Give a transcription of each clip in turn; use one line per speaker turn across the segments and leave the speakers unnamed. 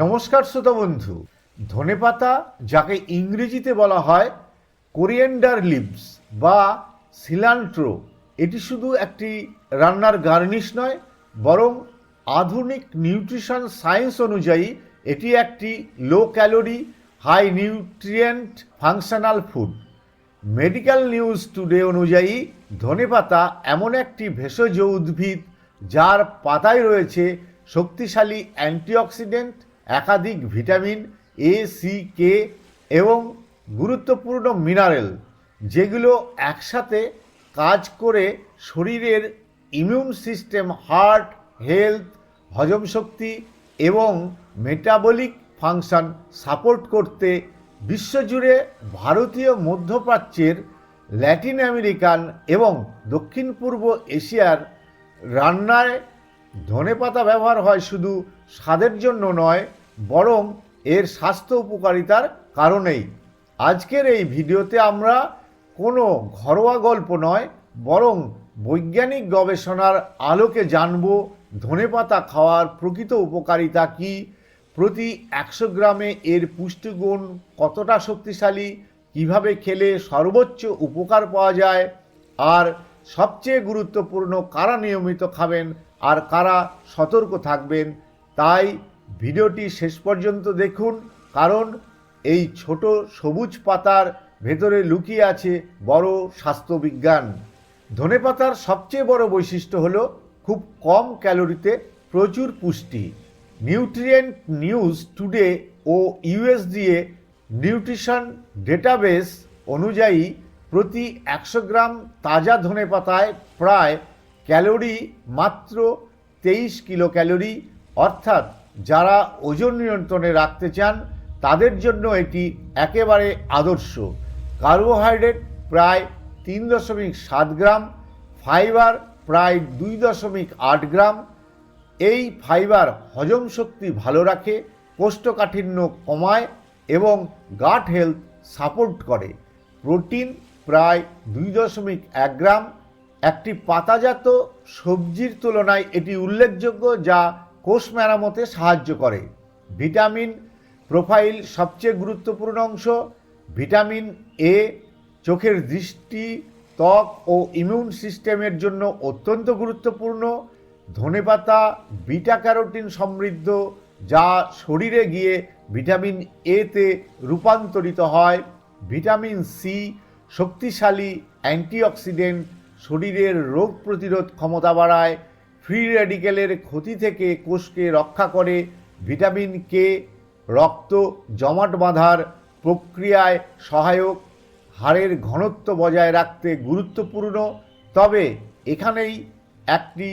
নমস্কার শ্রোতা বন্ধু। ধনেপাতা, যাকে ইংরেজিতে বলা হয় কোরিয়েন্ডার লিভস বা সিলান্ট্রো, এটি শুধু একটি রান্নার গার্নিশ নয়, বরং আধুনিক নিউট্রিশন সায়েন্স অনুযায়ী এটি একটি low calorie high nutrient functional food. Medical news today অনুযায়ী, ধনেপাতা এমন একটি ভেষজ উদ্ভিদ যার পাতায় রয়েছে শক্তিশালী অ্যান্টিঅক্সিডেন্ট একাধিক ভিটামিন এ সি কে এবং গুরুত্বপূর্ণ মিনারেল, যেগুলো একসাথে কাজ করে শরীরের ইমিউন সিস্টেম হার্ট হেলথ হজম শক্তি এবং মেটাবলিক ফাংশন সাপোর্ট করতে বিশ্বজুড়ে ভারতীয় মধ্যপ্রাচ্যের ল্যাটিন আমেরিকান এবং দক্ষিণ পূর্ব এশিয়ার রান্নায় ধনেপাতা ব্যবহার হয় শুধু স্বাদের জন্য নয় বরং এর স্বাস্থ্য উপকারিতার কারণেই। আজকের এই ভিডিওতে আমরা কোনো ঘরোয়া গল্প নয়, বরং বৈজ্ঞানিক গবেষণার আলোকে জানব ধনেপাতা খাওয়ার প্রকৃত উপকারিতা কী, প্রতি একশো গ্রামে এর পুষ্টিগুণ কতটা শক্তিশালী, কীভাবে খেলে সর্বোচ্চ উপকার পাওয়া যায়, আর সবচেয়ে গুরুত্বপূর্ণ কারা নিয়মিত খাবেন, আর কারা সতর্ক থাকবেন, তাই ভিডিওটি শেষ পর্যন্ত দেখুন, কারণ এই ছোট সবুজ পাতার ভেতরে লুকিয়ে আছে বড় স্বাস্থ্যবিজ্ঞান। ধনেপাতার সবচেয়ে বড় বৈশিষ্ট্য হল খুব কম ক্যালোরিতে প্রচুর পুষ্টি। নিউট্রিয়েন্ট নিউজ টুডে ও ইউএসডিএ নিউট্রিশন ডেটাবেস অনুযায়ী প্রতি একশো গ্রাম তাজা ধনেপাতায় প্রায় ক্যালোরি মাত্র তেইশ কিলো ক্যালোরি অর্থাৎ যারা ওজন নিয়ন্ত্রণে রাখতে চান, তাদের জন্য এটি একেবারে আদর্শ। কার্বোহাইড্রেট প্রায় তিন দশমিক সাত গ্রাম, ফাইবার প্রায় দুই দশমিক আট গ্রাম। এই ফাইবার হজম শক্তি ভালো রাখে, কোষ্ঠকাঠিন্য কমায় এবং গাট হেলথ সাপোর্ট করে। প্রোটিন প্রায় দুই দশমিক এক গ্রাম। একটি পাতাজাত সবজির তুলনায় এটি উল্লেখযোগ্য যা কোষ মেরামতে সাহায্য করে। ভিটামিন প্রোফাইল সবচেয়ে গুরুত্বপূর্ণ অংশ। ভিটামিন এ চোখের দৃষ্টি, ত্বক ও ইমিউন সিস্টেমের জন্য অত্যন্ত গুরুত্বপূর্ণ। ধনেপাতা বিটা ক্যারোটিন সমৃদ্ধ, যা শরীরে গিয়ে ভিটামিন এতে রূপান্তরিত হয়। ভিটামিন সি শক্তিশালী অ্যান্টিঅক্সিডেন্ট শরীরের রোগ প্রতিরোধ ক্ষমতা বাড়ায়। ফ্রি রেডিকেলের ক্ষতি থেকে কোষকে রক্ষা করে ভিটামিন কে, রক্ত, জমাট বাঁধার প্রক্রিয়ায় সহায়ক, হাড়ের ঘনত্ব বজায় রাখতে গুরুত্বপূর্ণ। তবে এখানেই একটি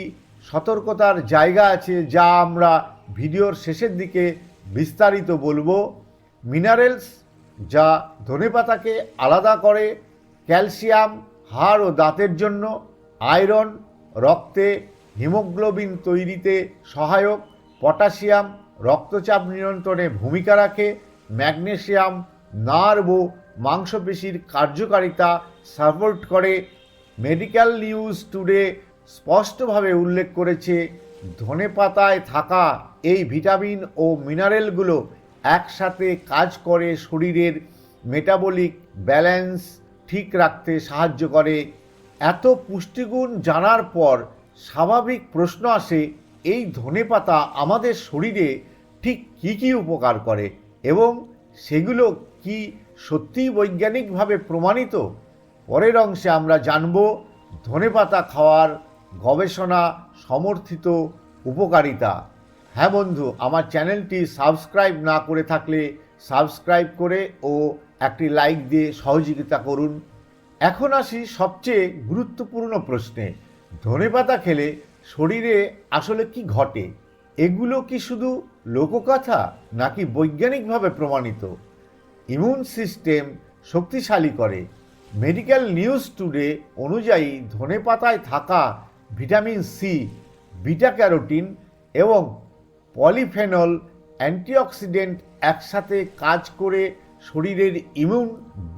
সতর্কতার জায়গা আছে যা আমরা ভিডিওর শেষের দিকে বিস্তারিত বলব। মিনারেলস, যা ধনেপাতাকে আলাদা করে ক্যালসিয়াম, হাড় ও দাঁতের জন্য, আয়রন, রক্তে হিমোগ্লোবিন তৈরিতে সহায়ক, পটাশিয়াম, রক্তচাপ নিয়ন্ত্রণে ভূমিকা রাখে, ম্যাগনেশিয়াম, নার্ভ ও মাংসপেশির কার্যকারিতা সাপোর্ট করে। মেডিকেল নিউজ টুডে স্পষ্টভাবে উল্লেখ করেছে ধনেপাতায় থাকা এই ভিটামিন ও মিনারেলগুলো একসাথে কাজ করে শরীরের মেটাবলিক ব্যালেন্স ঠিক রাখতে সাহায্য করে। এত পুষ্টিগুণ জানার পর স্বাভাবিক প্রশ্ন আসে, এই ধনেপাতা আমাদের শরীরে ঠিক কী কী উপকার করে এবং সেগুলো কি সত্যিই বৈজ্ঞানিকভাবে প্রমাণিত? পরের অংশে আমরা জানব ধনেপাতা খাওয়ার গবেষণা সমর্থিত উপকারিতা। হ্যাঁ বন্ধু, আমার চ্যানেলটি সাবস্ক্রাইব না করে থাকলে সাবস্ক্রাইব করে ও একটি লাইক দিয়ে সহযোগিতা করুন। এখন আসি সবচেয়ে গুরুত্বপূর্ণ প্রশ্নে। ধনেপাতা খেলে শরীরে আসলে কি ঘটে? এগুলো কি শুধু লোককথা নাকি বৈজ্ঞানিকভাবে প্রমাণিত? ইমিউন সিস্টেম শক্তিশালী করে। মেডিকেল নিউজ টুডে অনুযায়ী ধনেপাতায় থাকা ভিটামিন সি, বিটা ক্যারোটিন এবং পলিফেনল অ্যান্টিঅক্সিডেন্ট একসাথে কাজ করে শরীরের ইমিউন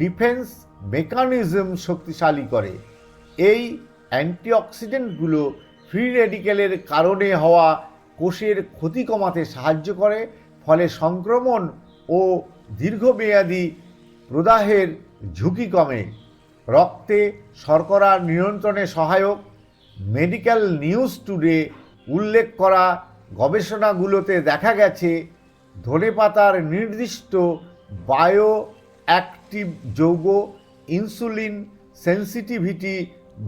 ডিফেন্স মেকানিজম শক্তিশালী করে। এই অ্যান্টিঅক্সিডেন্টগুলো ফ্রি রেডিক্যালের কারণে হওয়া কোষের ক্ষতি কমাতে সাহায্য করে, ফলে সংক্রমণ ও দীর্ঘমেয়াদী প্রদাহের ঝুঁকি কমে। রক্তে শর্করা নিয়ন্ত্রণে সহায়ক মেডিকেল নিউজ টুডে উল্লেখ করা গবেষণাগুলোতে দেখা গেছে, ধনেপাতার নির্দিষ্ট বায়ো অ্যাক্টিভ যৌগ ইনসুলিন সেন্সিটিভিটি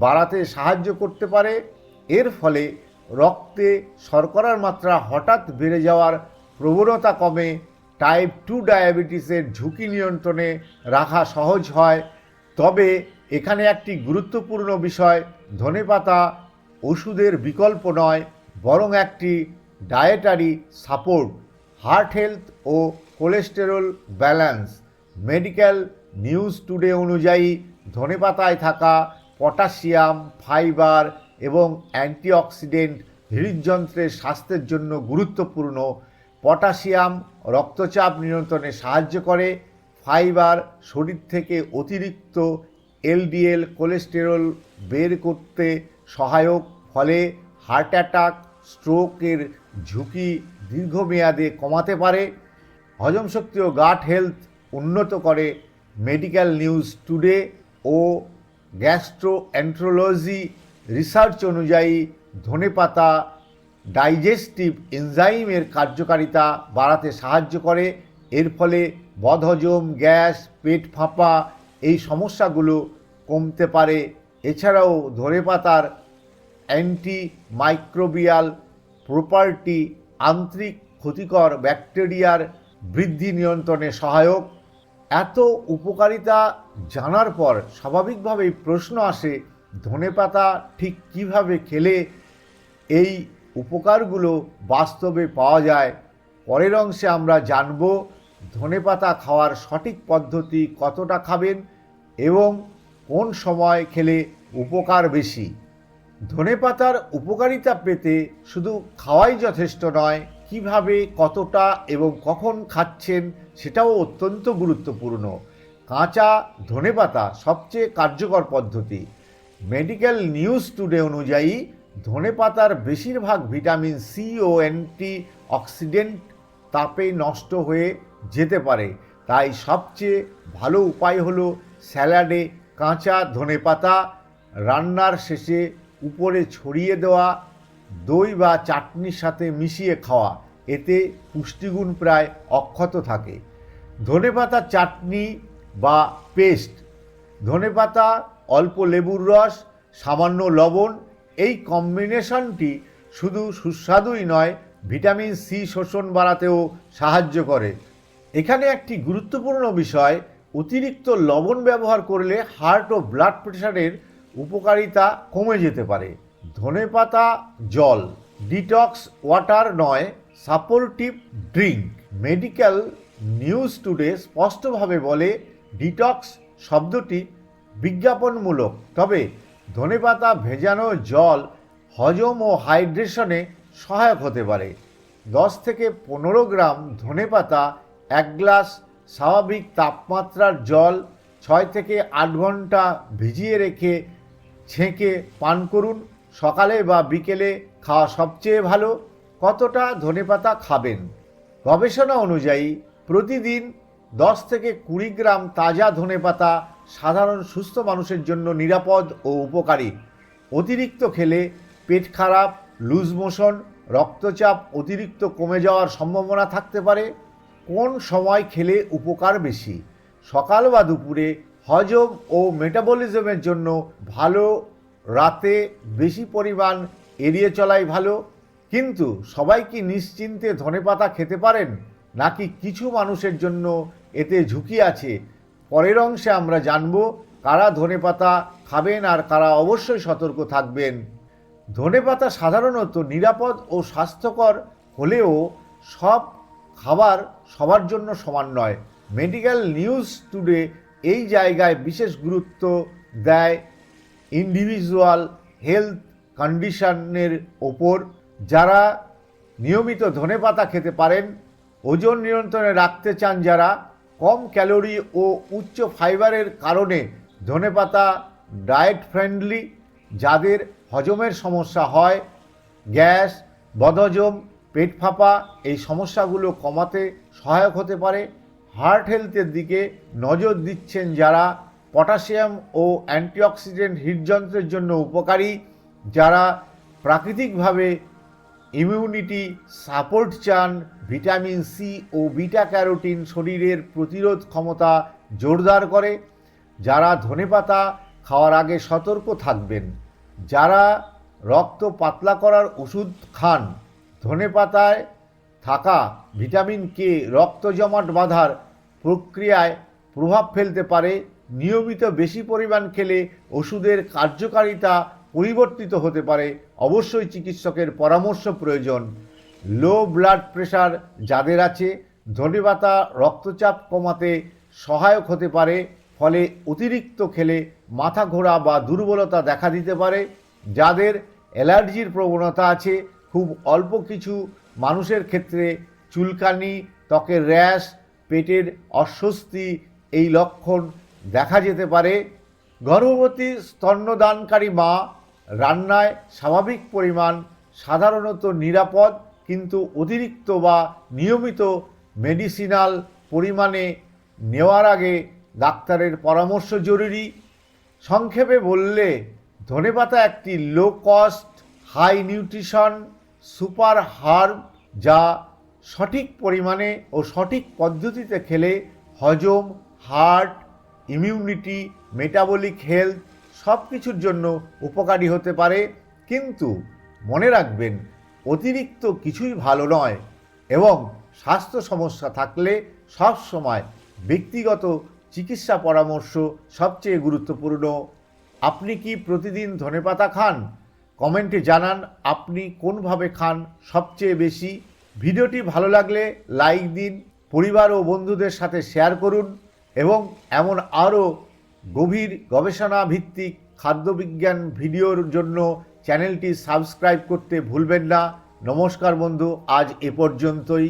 বাড়াতে সাহায্য করতে পারে। এর ফলে রক্তে শর্করার মাত্রা হঠাৎ বেড়ে যাওয়ার প্রবণতা কমে। টাইপ টু ডায়াবেটিসের ঝুঁকি নিয়ন্ত্রণে রাখা সহজ হয়। তবে এখানে একটি গুরুত্বপূর্ণ বিষয় ধনেপাতা ওষুধের বিকল্প নয়, বরং একটি ডায়েটারি সাপোর্ট হার্ট হেলথ ও cholesterol balance medical news today অনুযায়ী ধনেপাতায় থাকা পটাশিয়াম, ফাইবার এবং অ্যান্টিঅক্সিডেন্ট হৃদযন্ত্রের স্বাস্থ্যের জন্য গুরুত্বপূর্ণ। পটাশিয়াম রক্তচাপ নিয়ন্ত্রণে সাহায্য করে। ফাইবার শরীর থেকে অতিরিক্ত এলডিএল কোলেস্টেরল বের করতে সহায়ক, ফলে হার্ট অ্যাটাক, স্ট্রোকের ঝুঁকি দীর্ঘমেয়াদে কমাতে পারে। হজম শক্তি ও গাট হেলথ উন্নত করে। মেডিকেল নিউজ টুডে ও গ্যাস্ট্রোএন্ট্রোলজি রিসার্চ অনুযায়ী ধনেপাতা ডাইজেস্টিভ এনজাইমের কার্যকারিতা বাড়াতে সাহায্য করে। এর ফলে বদহজম, গ্যাস, পেট ফাঁপা এই সমস্যাগুলো কমতে পারে। এছাড়াও ধনেপাতার অ্যান্টি মাইক্রোবিয়াল প্রপার্টি আন্তরিক ক্ষতিকর ব্যাকটেরিয়ার বৃদ্ধি নিয়ন্ত্রণে সহায়ক। এত উপকারিতা জানার পর স্বাভাবিকভাবেই প্রশ্ন আসে ধনেপাতা ঠিক কীভাবে খেলে? এই উপকারগুলো বাস্তবে পাওয়া যায়। পরের অংশে আমরা জানব ধনেপাতা খাওয়ার সঠিক পদ্ধতি কতটা খাবেন এবং কোন সময় খেলে উপকার বেশি? ধনেপাতার উপকারিতা পেতে শুধু খাওয়াই যথেষ্ট নয়, কীভাবে, কতটা এবং কখন খাচ্ছেন সেটাও অত্যন্ত গুরুত্বপূর্ণ। কাঁচা ধনেপাতা সবচেয়ে কার্যকর পদ্ধতি। মেডিকেল নিউজ টুডে অনুযায়ী ধনেপাতার বেশিরভাগ ভিটামিন সি ও অ্যান্টি অক্সিডেন্ট তাপে নষ্ট হয়ে যেতে পারে। তাই সবচেয়ে ভালো উপায় হলো স্যালাডে কাঁচা ধনেপাতা রান্নার শেষে উপরে ছড়িয়ে দেওয়া দই বা চাটনির সাথে মিশিয়ে খাওয়া। এতে পুষ্টিগুণ প্রায় অক্ষত থাকে। ধনেপাতা চাটনি বা পেস্ট, ধনেপাতা, অল্প লেবুর রস, সামান্য লবণ, এই কম্বিনেশনটি শুধু সুস্বাদুই নয়, ভিটামিন সি শোষণ বাড়াতেও সাহায্য করে। এখানে একটি গুরুত্বপূর্ণ বিষয়, অতিরিক্ত লবণ ব্যবহার করলে হার্ট ও ব্লাড প্রেশারের উপকারিতা কমে যেতে পারে। ধনেপাতা জল, ডিটক্স ওয়াটার নয় supportive drink medical news today স্পষ্টভাবে বলে, ডিটক্স শব্দটি বিজ্ঞাপনমূলক। তবে ধনেপাতা ভেজানো জল হজম ও হাইড্রেশনে সহায়ক হতে পারে। দশ থেকে পনেরো গ্রাম ধনেপাতা, এক গ্লাস স্বাভাবিক তাপমাত্রার জল ছয় থেকে আট ঘণ্টা ভিজিয়ে রেখে ছেঁকে পান করুন। সকালে বা বিকেলে খাওয়া সবচেয়ে ভালো। কতটা ধনেপাতা খাবেন? গবেষণা অনুযায়ী, প্রতিদিন দশ থেকে কুড়ি গ্রাম তাজা ধনেপাতা সাধারণ সুস্থ মানুষের জন্য নিরাপদ ও উপকারী। অতিরিক্ত খেলে পেট খারাপ, লুজ মোশন, রক্তচাপ অতিরিক্ত কমে যাওয়ার সম্ভাবনা থাকতে পারে। কোন সময় খেলে উপকার বেশি? সকাল বা দুপুরে হজম ও মেটাবলিজমের জন্য ভালো, রাতে বেশি পরিমাণ এড়িয়ে চলাই ভালো কিন্তু সবাই কি নিশ্চিন্তে ধনেপাতা খেতে পারেন? নাকি কিছু মানুষের জন্য এতে ঝুঁকি আছে? পরের অংশে আমরা জানব কারা ধনেপাতা খাবেন আর কারা অবশ্যই সতর্ক থাকবেন। ধনেপাতা সাধারণত নিরাপদ ও স্বাস্থ্যকর হলেও সব খাবার সবার জন্য সমান নয়। মেডিকেল নিউজ টুডে এই জায়গায় বিশেষ গুরুত্ব দেয় ইন্ডিভিজুয়াল হেলথ কন্ডিশনের ওপর। যারা নিয়মিত ধনেপাতা খেতে পারেন, ওজন নিয়ন্ত্রণে রাখতে চান যারা, কম ক্যালোরি ও উচ্চ ফাইবারের কারণে ধনেপাতা ডায়েট ফ্রেন্ডলি, যাদের হজমের সমস্যা হয়, গ্যাস, বদহজম, পেট ফাঁপা, এই সমস্যাগুলো কমাতে সহায়ক হতে পারে। হার্ট হেলথের দিকে নজর দিচ্ছেন যারা, পটাশিয়াম ও অ্যান্টিঅক্সিডেন্ট হৃদযন্ত্রের জন্য উপকারী, যারা প্রাকৃতিকভাবে ইমিউনিটি সাপোর্ট চান ভিটামিন সি ও বিটা ক্যারোটিন শরীরের প্রতিরোধ ক্ষমতা জোরদার করে। যারা ধনেপাতা খাওয়ার আগে সতর্ক থাকবেন। যারা রক্ত পাতলা করার ওষুধ খান ধনেপাতায় থাকা ভিটামিন কে রক্ত জমাট বাঁধার প্রক্রিয়ায় প্রভাব ফেলতে পারে। নিয়মিত বেশি পরিমাণ খেলে ওষুধের কার্যকারিতা পরিবর্তিত হতে পারে, অবশ্যই চিকিৎসকের পরামর্শ প্রয়োজন। লো ব্লাড প্রেশার যাদের আছে ধনেপাতা রক্তচাপ কমাতে সহায়ক হতে পারে, ফলে অতিরিক্ত খেলে মাথা ঘোরা বা দুর্বলতা দেখা দিতে পারে। যাদের অ্যালার্জির প্রবণতা আছে, খুব অল্প কিছু মানুষের ক্ষেত্রে চুলকানি, ত্বকের র্যাশ, পেটের অস্বস্তি এই লক্ষণ দেখা যেতে পারে। গর্ভবতী স্তন্যদানকারী মা রান্নায় স্বাভাবিক পরিমাণ সাধারণত নিরাপদ, কিন্তু অতিরিক্ত বা নিয়মিত মেডিসিনাল পরিমাণে নেওয়ার আগে ডাক্তারের পরামর্শ জরুরি। সংক্ষেপে বললে, ধনেপাতা একটি low cost high nutrition super herb যা সঠিক পরিমাণে ও সঠিক পদ্ধতিতে খেলে হজম হার্ট ইমিউনিটি মেটাবলিক হেলথ সব কিছুর জন্য উপকারী হতে পারে, কিন্তু মনে রাখবেন, অতিরিক্ত কিছুই ভালো নয় এবং স্বাস্থ্য সমস্যা থাকলে সব সময় ব্যক্তিগত চিকিৎসা পরামর্শ সবচেয়ে গুরুত্বপূর্ণ। আপনি কি প্রতিদিন ধনেপাতা খান? কমেন্টে জানান আপনি কোনভাবে খান সবচেয়ে বেশি। ভিডিওটি ভালো লাগলে লাইক দিন, পরিবার ও বন্ধুদের সাথে শেয়ার করুন এবং এমন আরও গভীর গবেষণা ভিত্তিক খাদ্যবিজ্ঞান ভিডিওর জন্য চ্যানেলটি সাবস্ক্রাইব করতে ভুলবেন না। নমস্কার বন্ধু, আজ এ পর্যন্তই।